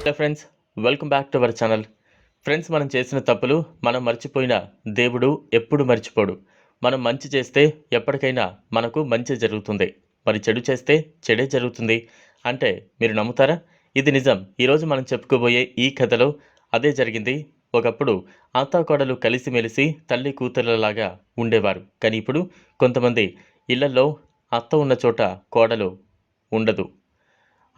Hello friends. Welcome back to our channel. Friends మనం చేసిన తప్పులు మనం మర్చిపోయిన దేవుడు ఎప్పుడు మర్చిపోడు. మనం మంచి చేస్తే ఎప్పటికైనా మనకు మంచి జరుగుతుంది. మరి చెడు చేస్తే చెడే జరుగుతుంది అంటే మీరు నమ్ముతారా? ఇది నిజం. ఈరోజు మనం చెప్పుకోబోయే ఈ కథలో అదే జరిగింది. ఒకప్పుడు అత్తాకోడలు కలిసిమెలిసి తల్లి కూతురులలాగా ఉండేవారు. కానీ ఇప్పుడు కొంతమంది ఇళ్ళలో అత్త ఉన్న చోట కోడలు ఉండదు.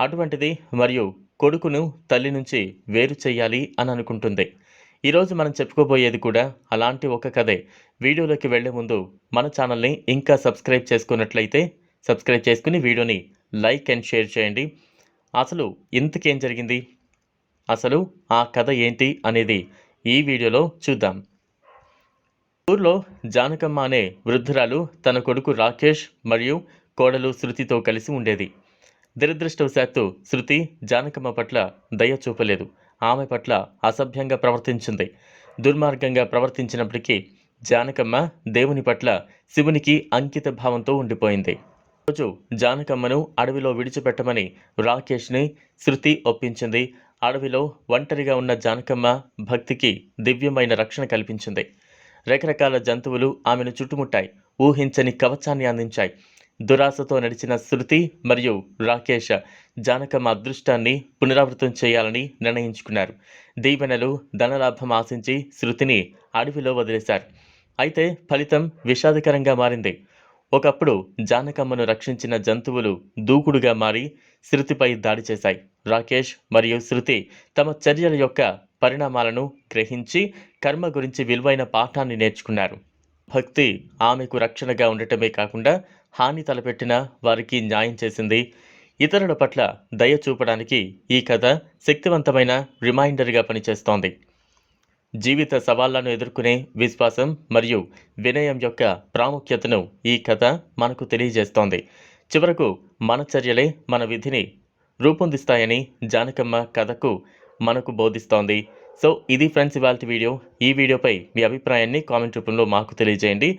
అటువంటిది మరియు కొడుకును తల్లి నుంచి వేరు చేయాలి అని అనుకుంటుంది ఈరోజు మనం చెప్పుకోబోయేది కూడా అలాంటి ఒక కథే. వీడియోలోకి వెళ్ళే ముందు మన ఛానల్ని ఇంకా సబ్స్క్రైబ్ చేసుకున్నట్లయితే సబ్స్క్రైబ్ చేసుకుని వీడియోని లైక్ అండ్ షేర్ చేయండి. అసలు ఇంతకేం జరిగింది? అసలు ఆ కథ ఏంటి అనేది ఈ వీడియోలో చూద్దాం. ఊర్లో జానకమ్మ అనే వృద్ధురాలు తన కొడుకు రాకేష్ మరియు కోడలు శృతితో కలిసి ఉండేది. దురదృష్టవశాత్తు శృతి జానకమ్మ పట్ల దయ చూపలేదు. ఆమె పట్ల అసభ్యంగా ప్రవర్తించింది. దుర్మార్గంగా ప్రవర్తించినప్పటికీ జానకమ్మ దేవుని పట్ల శివునికి అంకిత భావంతో ఉండిపోయింది. రోజు జానకమ్మను అడవిలో విడిచిపెట్టమని రాకేష్ని శృతి ఒప్పించింది. అడవిలో ఒంటరిగా ఉన్న జానకమ్మ భక్తికి దివ్యమైన రక్షణ కల్పించింది. రకరకాల జంతువులు ఆమెను చుట్టుముట్టాయి. ఊహించని కవచాన్ని అందించాయి. దురాశతో నడిచిన శృతి మరియు రాకేష్ జానకమ్మ అదృష్టాన్ని పునరావృతం చేయాలని నిర్ణయించుకున్నారు. దీవెనలు ధనలాభం ఆశించి శృతిని అడవిలో వదిలేశారు. అయితే ఫలితం విషాదకరంగా మారింది. ఒకప్పుడు జానకమ్మను రక్షించిన జంతువులు దూకుడుగా మారి శృతిపై దాడి చేశాయి. రాకేష్ మరియు శృతి తమ చర్యల యొక్క పరిణామాలను గ్రహించి కర్మ గురించి విలువైన పాఠాన్ని నేర్చుకున్నారు. భక్తి ఆమెకు రక్షణగా ఉండటమే కాకుండా హాని తలపెట్టిన వారికి న్యాయం చేసింది. ఇతరుల పట్ల దయ చూపడానికి ఈ కథ శక్తివంతమైన రిమైండర్గా పనిచేస్తోంది. జీవిత సవాళ్ళను ఎదుర్కొనే విశ్వాసం మరియు వినయం యొక్క ప్రాముఖ్యతను ఈ కథ మనకు తెలియజేస్తోంది. చివరకు మన చర్యలే మన విధిని రూపొందిస్తాయని జానకమ్మ కథకు మనకు బోధిస్తోంది. సో ఇది ఫ్రెండ్స్ ఇవాళ వీడియో. ఈ వీడియోపై మీ అభిప్రాయాన్ని కామెంట్ రూపంలో మాకు తెలియజేయండి.